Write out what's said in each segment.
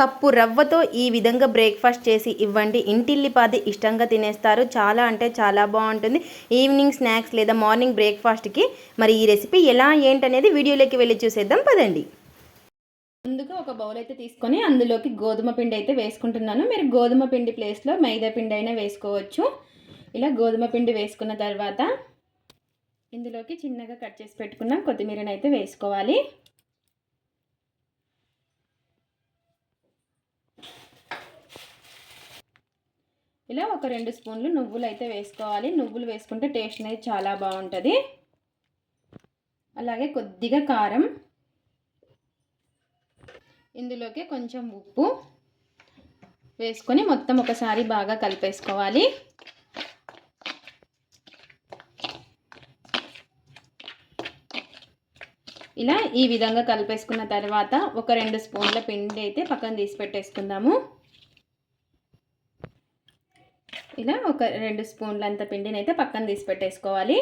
Cup రవ్వతో ఈ విధంగా బ్రేక్ఫాస్ట్ చేసి ఇవ్వండి. ఇంటిల్లిపాది ఇష్టంగా తినేస్తారు. చాలా అంటే చాలా బాగుంటుంది. ఈవినింగ్ స్నాక్స్ లేదా మార్నింగ్ బ్రేక్ఫాస్ట్కి మరి ఈ రెసిపీ ఎలా ఏంటనేది వీడియోలోకి వెళ్ళి చూసేద్దాం. పదండి. ముందుగా ఒక బౌల్ అయితే తీసుకొని అందులోకి గోధుమ పిండి అయితే వేసుకుంటున్నాను. మీరు గోధుమ పిండి ప్లేస్లో మైదా పిండి అయినా వేసుకోవచ్చు. ఇలా గోధుమ పిండి వేసుకున్న తర్వాత ఇందులోకి చిన్నగా కట్ చేసి పెట్టుకున్న కొత్తిమీరని అయితే వేసుకోవాలి. ఇలా ఒక రెండు స్పూన్లు నువ్వులు అయితే వేసుకోవాలి. నువ్వులు వేసుకుంటే టేస్ట్ అనేది చాలా బాగుంటుంది. అలాగే కొద్దిగా కారం. ఇందులోకి కొంచెం ఉప్పు వేసుకొని మొత్తం ఒకసారి బాగా కలిపేసుకోవాలి. ఇలా ఈ విధంగా కలిపేసుకున్న తర్వాత ఒక రెండు స్పూన్ల పిండి అయితే పక్కన తీసి పెట్టేసుకుందాము. ఇలా ఒక రెండు స్పూన్లు అంత పిండిని అయితే పక్కన తీసి పెట్టేసుకోవాలి.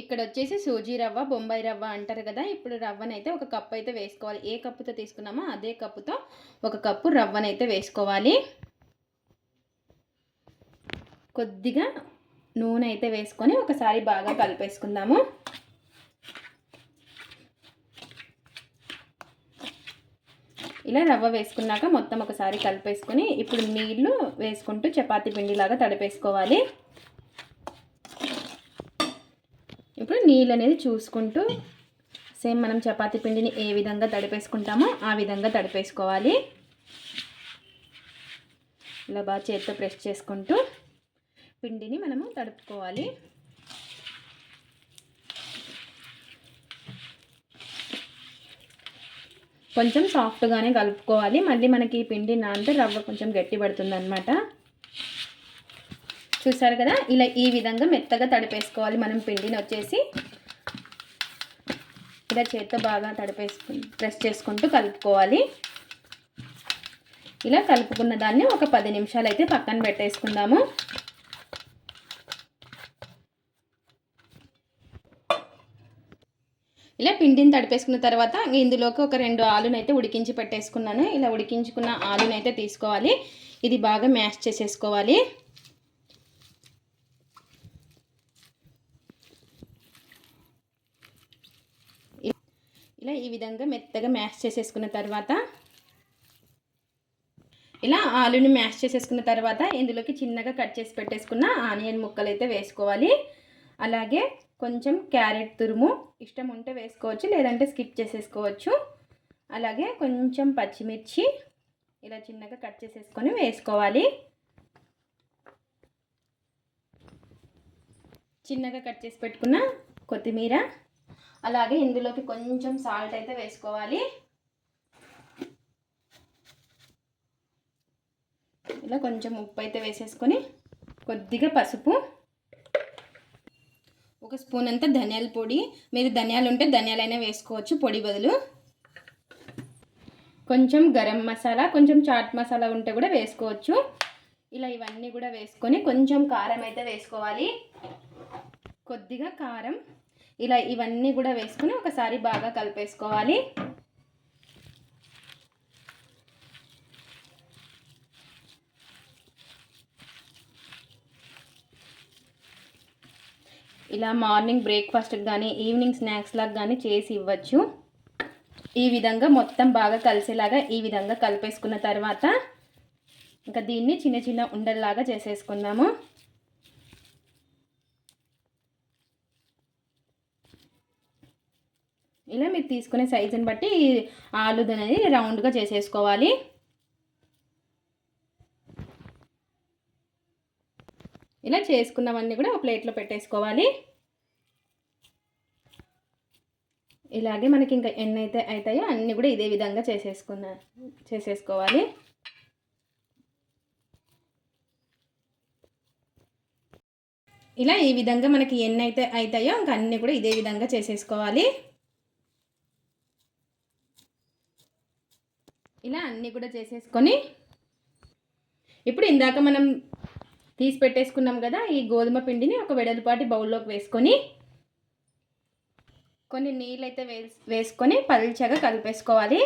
ఇక్కడ వచ్చేసి సూజీ రవ్వ బొంబాయి రవ్వ అంటారు కదా ఇప్పుడు రవ్వనైతే ఒక కప్పు అయితే వేసుకోవాలి. ఏ కప్పుతో తీసుకున్నామో అదే కప్పుతో ఒక కప్పు రవ్వనైతే వేసుకోవాలి. కొద్దిగా నూనె అయితే వేసుకొని ఒకసారి బాగా కలిపేసుకుందాము. ఇలా రవ్వ వేసుకున్నాక మొత్తం ఒకసారి కలిపేసుకొని ఇప్పుడు నీళ్ళు వేసుకుంటూ చపాతీ పిండిలాగా తడిపేసుకోవాలి. ఇప్పుడు నీళ్ళు అనేది చూసుకుంటూ సేమ్ మనం చపాతీ పిండిని ఏ విధంగా తడిపేసుకుంటామో ఆ విధంగా తడిపేసుకోవాలి. ఇలా బాగా చేతితో ప్రెస్ చేసుకుంటూ పిండిని మనము తడుపుకోవాలి. కొంచెం సాఫ్ట్గానే కలుపుకోవాలి. మళ్ళీ మనకి ఈ పిండి నానితే రవ్వ కొంచెం గట్టి పడుతుంది అనమాట చూసారు కదా? ఇలా ఈ విధంగా మెత్తగా తడిపేసుకోవాలి మనం పిండిని వచ్చేసి. ఇలా చేత్తో బాగా తడిపేసుకు ప్రెస్ చేసుకుంటూ కలుపుకోవాలి. ఇలా కలుపుకున్న దాన్ని ఒక పది నిమిషాలు అయితే పక్కన పెట్టేసుకుందాము. ఇలా పిండిని తడిపేసుకున్న తర్వాత ఇందులోకి ఒక రెండు ఆలునైతే ఉడికించి పెట్టేసుకున్నాను. ఇలా ఉడికించుకున్న ఆలునైతే తీసుకోవాలి. ఇది బాగా మ్యాష్ చేసేసుకోవాలి. ఇలా ఈ విధంగా మెత్తగా మ్యాష్ చేసేసుకున్న తర్వాత ఇలా ఆలుని మ్యాష్ చేసేసుకున్న తర్వాత ఇందులోకి చిన్నగా కట్ చేసి పెట్టేసుకున్న ఆనియన్ ముక్కలు అయితే వేసుకోవాలి. అలాగే కొంచెం క్యారెట్ తురుము ఇష్టం ఉంటే వేసుకోవచ్చు లేదంటే స్కిప్ చేసేసుకోవచ్చు. అలాగే కొంచెం పచ్చిమిర్చి ఇలా చిన్నగా కట్ చేసేసుకొని వేసుకోవాలి. చిన్నగా కట్ చేసి పెట్టుకున్న కొత్తిమీర. అలాగే ఇందులోకి కొంచెం సాల్ట్ అయితే వేసుకోవాలి. ఇలా కొంచెం ఉప్పు అయితే వేసేసుకొని కొద్దిగా పసుపు. ఒక స్పూన్ అంతా ధనియాల పొడి. మీరు ధనియాలు ఉంటే ధనియాలైనా వేసుకోవచ్చు. పొడి బదులు కొంచెం గరం మసాలా కొంచెం చాట్ మసాలా ఉంటే కూడా వేసుకోవచ్చు. ఇలా ఇవన్నీ కూడా వేసుకొని కొంచెం కారం అయితే వేసుకోవాలి. కొద్దిగా కారం. ఇలా ఇవన్నీ కూడా వేసుకొని ఒకసారి బాగా కలిపేసుకోవాలి. ఇలా మార్నింగ్ బ్రేక్ఫాస్ట్కి కానీ ఈవినింగ్ స్నాక్స్లాగా కానీ చేసి ఇవ్వచ్చు. ఈ విధంగా మొత్తం బాగా కలిసేలాగా ఈ విధంగా కలిపేసుకున్న తర్వాత ఇంకా దీన్ని చిన్న చిన్న ఉండల్లాగా చేసేసుకుందాము. ఇలా మీరు తీసుకునే సైజుని బట్టి ఆలుదనేది రౌండ్గా చేసేసుకోవాలి. ఇలా చేసుకున్నవన్నీ కూడా ఒక ప్లేట్లో పెట్టేసుకోవాలి. ఇలాగే మనకి ఇంకా ఎన్ని అయితే అవుతాయో అన్నీ కూడా ఇదే విధంగా చేసేసుకున్న చేసేసుకోవాలి. ఇలా ఈ విధంగా మనకి ఎన్ని అయితే అవుతాయో ఇంకా అన్నీ కూడా ఇదే విధంగా చేసేసుకోవాలి. ఇలా అన్నీ కూడా చేసేసుకొని ఇప్పుడు ఇందాక మనం తీసి పెట్టేసుకున్నాం కదా ఈ గోధుమ పిండిని ఒక వెడల్పాటి బౌల్లోకి వేసుకొని కొన్ని నీళ్ళు అయితే వేసుకొని పల్చగా కలిపేసుకోవాలి.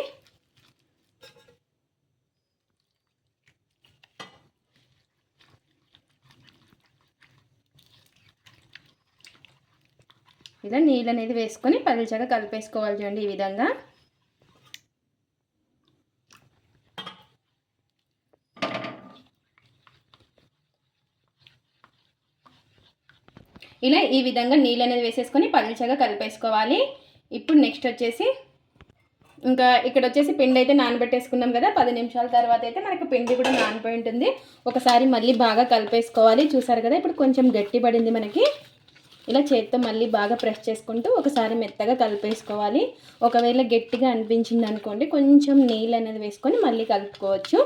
ఇలా నీళ్ళు అనేది వేసుకొని పల్చగా కలిపేసుకోవాలి చూడండి ఈ విధంగా. ఇలా ఈ విధంగా నీళ్ళు అనేది వేసేసుకొని పల్చగా కలిపేసుకోవాలి. ఇప్పుడు నెక్స్ట్ వచ్చేసి ఇంకా ఇక్కడ వచ్చేసి పిండి అయితే నానబెట్టేసుకున్నాం కదా పది నిమిషాల తర్వాత అయితే మనకు పిండి కూడా నానిపోయి ఉంటుంది. ఒకసారి మళ్ళీ బాగా కలిపేసుకోవాలి. చూసారు కదా ఇప్పుడు కొంచెం గట్టి పడింది మనకి. ఇలా చేత్తో మళ్ళీ బాగా ప్రెస్ చేసుకుంటూ ఒకసారి మెత్తగా కలిపేసుకోవాలి. ఒకవేళ గట్టిగా అనిపించింది అనుకోండి కొంచెం నీళ్ళు అనేది వేసుకొని మళ్ళీ కలుపుకోవచ్చు.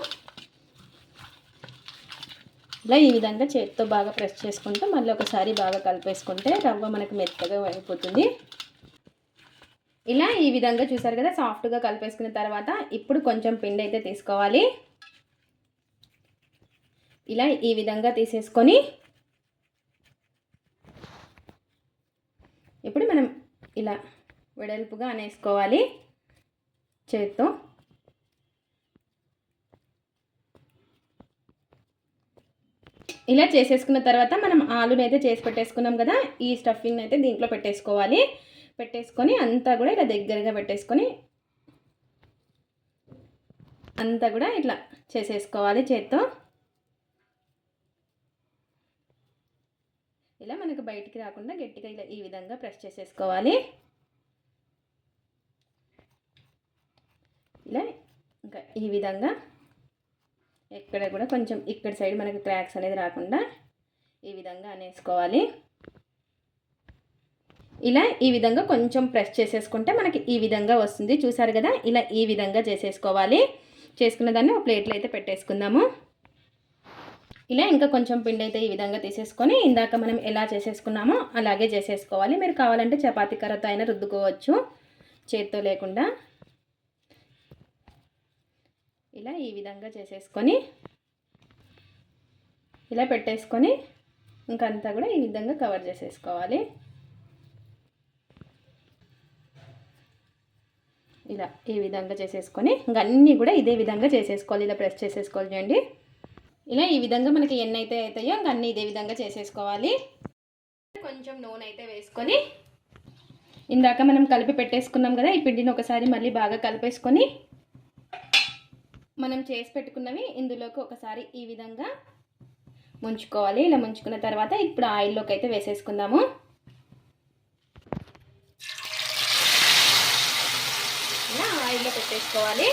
ఇలా ఈ విధంగా చేతితో బాగా ప్రెస్ చేసుకుంటూ మళ్ళీ ఒకసారి బాగా కలిపేసుకుంటే రవ్వ మనకు మెత్తగా అయిపోతుంది. ఇలా ఈ విధంగా చూసారు కదా సాఫ్ట్గా కలిపేసుకున్న తర్వాత ఇప్పుడు కొంచెం పిండి అయితే తీసుకోవాలి. ఇలా ఈ విధంగా తీసేసుకొని ఇప్పుడు మనం ఇలా వెడల్పుగా అనేసుకోవాలి చేత్తో. ఇలా చేసేసుకున్న తర్వాత మనం ఆలుని అయితే చేసి పెట్టేసుకున్నాం కదా ఈ స్టఫింగ్ అయితే దీంట్లో పెట్టేసుకోవాలి. పెట్టేసుకొని అంతా కూడా ఇలా దగ్గరగా పెట్టేసుకొని అంతా కూడా ఇట్లా చేసేసుకోవాలి చేత్తో. ఇలా మనకు బయటికి రాకుండా గట్టిగా ఇలా ఈ విధంగా ప్రెస్ చేసేసుకోవాలి. ఇలా ఇంకా ఈ విధంగా ఎక్కడ కూడా కొంచెం ఇక్కడ సైడ్ మనకి క్రాక్స్ అనేది రాకుండా ఈ విధంగా అనేసుకోవాలి. ఇలా ఈ విధంగా కొంచెం ప్రెస్ చేసేసుకుంటే మనకి ఈ విధంగా వస్తుంది. చూసారు కదా? ఇలా ఈ విధంగా చేసేసుకోవాలి. చేసుకున్న దాన్ని ఒక ప్లేట్లో అయితే పెట్టేసుకుందాము. ఇలా ఇంకా కొంచెం పిండి అయితే ఈ విధంగా తీసేసుకొని ఇందాక మనం ఎలా చేసేసుకున్నామో అలాగే చేసేసుకోవాలి. మీరు కావాలంటే చపాతీ కర్రతో అయినా రుద్దుకోవచ్చు. చేత్తో లేకుండా. ఇలా ఈ విధంగా చేసేసుకొని ఇలా పెట్టేసుకొని ఇంకంతా కూడా ఈ విధంగా కవర్ చేసేసుకోవాలి. ఇలా ఈ విధంగా చేసేసుకొని ఇంకా అన్నీ కూడా ఇదే విధంగా చేసేసుకోవాలి. ఇలా ప్రెస్ చేసేసుకోవాలి చూడండి. ఇలా ఈ విధంగా మనకి ఎన్ని అయితే అవుతాయో ఇంకా అన్నీ ఇదే విధంగా చేసేసుకోవాలి. కొంచెం నూనె అయితే వేసుకొని ఇందాక మనం కలిపి పెట్టేసుకున్నాం కదా ఈ పిండిని ఒకసారి మళ్ళీ బాగా కలిపేసుకొని మనం చేసి పెట్టుకున్నవి ఇందులోకి ఒకసారి ఈ విధంగా ముంచుకోవాలి. ఇలా ముంచుకున్న తర్వాత ఇప్పుడు ఆయిల్లోకి అయితే వేసేసుకుందాము. ఇలా ఆయిల్లో పెట్టేసుకోవాలి.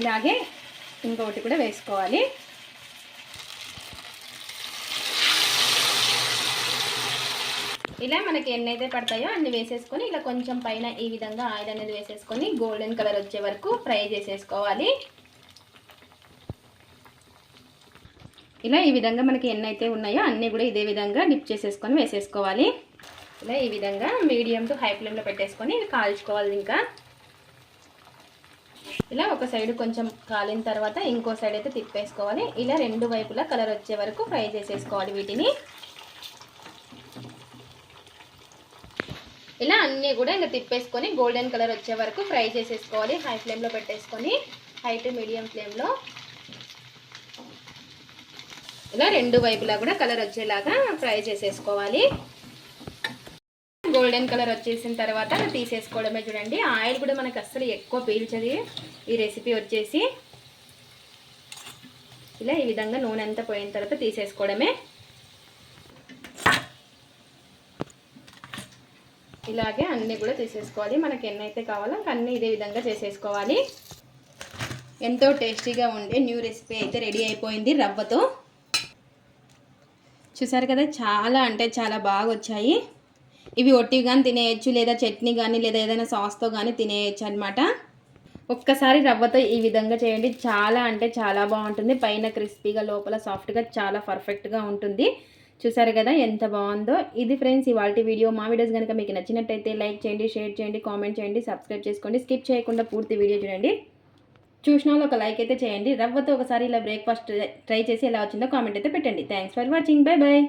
ఇలాగే ఇంకొకటి కూడా వేసుకోవాలి. ఇలా మనకి ఎన్ని అయితే పడతాయో అన్ని వేసేసుకొని ఇలా కొంచెం పైన ఈ విధంగా ఆయిల్ అనేది వేసేసుకొని గోల్డెన్ కలర్ వచ్చే వరకు ఫ్రై చేసేసుకోవాలి. ఇలా ఈ విధంగా మనకి ఎన్ని అయితే ఉన్నాయో అన్నీ కూడా ఇదే విధంగా డిప్ చేసేసుకొని వేసేసుకోవాలి. ఇలా ఈ విధంగా మీడియం టు హై ఫ్లేమ్లో పెట్టేసుకొని కాల్చుకోవాలి ఇంకా. ఇలా ఒక సైడ్ కొంచెం కాలిన తర్వాత ఇంకో సైడ్ అయితే తిప్పేసుకోవాలి. ఇలా రెండు వైపులా కలర్ వచ్చే వరకు ఫ్రై చేసేసుకోవాలి వీటిని. ఇలా అన్నీ కూడా ఇంకా తిప్పేసుకొని గోల్డెన్ కలర్ వచ్చే వరకు ఫ్రై చేసేసుకోవాలి. హై ఫ్లేమ్లో పెట్టేసుకొని హై టు మీడియం ఫ్లేమ్లో ఇలా రెండు వైపులా కూడా కలర్ వచ్చేలాగా ఫ్రై చేసేసుకోవాలి. గోల్డెన్ కలర్ వచ్చేసిన తర్వాత తీసేసుకోవడమే చూడండి. ఆయిల్ కూడా మనకు అస్సలు ఎక్కువ పీల్చది. ఈ రెసిపీ వచ్చేసి ఇలా ఈ విధంగా నూనె అంతా పోయిన తర్వాత తీసేసుకోవడమే. ఇలాగే అన్నీ కూడా తీసేసుకోవాలి. మనకి ఎన్నైతే కావాలో అన్నీ ఇదే విధంగా చేసేసుకోవాలి. ఎంతో టేస్టీగా ఉండే న్యూ రెసిపీ అయితే రెడీ అయిపోయింది రవ్వతో. చూసారు కదా చాలా అంటే చాలా బాగా వచ్చాయి. ఇవి ఒట్టివి కానీ తినేయచ్చు లేదా చట్నీ కానీ లేదా ఏదైనా సాస్తో కానీ తినేయచ్చు అనమాట ఒక్కసారి రవ్వతో ఈ విధంగా చేయండి. చాలా అంటే చాలా బాగుంటుంది. పైన క్రిస్పీగా లోపల సాఫ్ట్గా చాలా పర్ఫెక్ట్గా ఉంటుంది. చూసారు కదా ఎంత బాగుందో. ఇది ఫ్రెండ్స్ ఇవాళ వీడియో. మా వీడియోస్ కనుక మీకు నచ్చినట్టయితే లైక్ చేయండి షేర్ చేయండి కామెంట్ చేయండి సబ్స్క్రైబ్ చేసుకోండి. స్కిప్ చేయకుండా పూర్తి వీడియో చూడండి. చూసిన వాళ్ళు ఒక లైక్ అయితే చేయండి. రవ్వతో ఒకసారి ఇలా బ్రేక్ఫాస్ట్ ట్రై చేసి ఎలా వచ్చిందో కామెంట్ అయితే పెట్టండి. Thanks for watching. Bye bye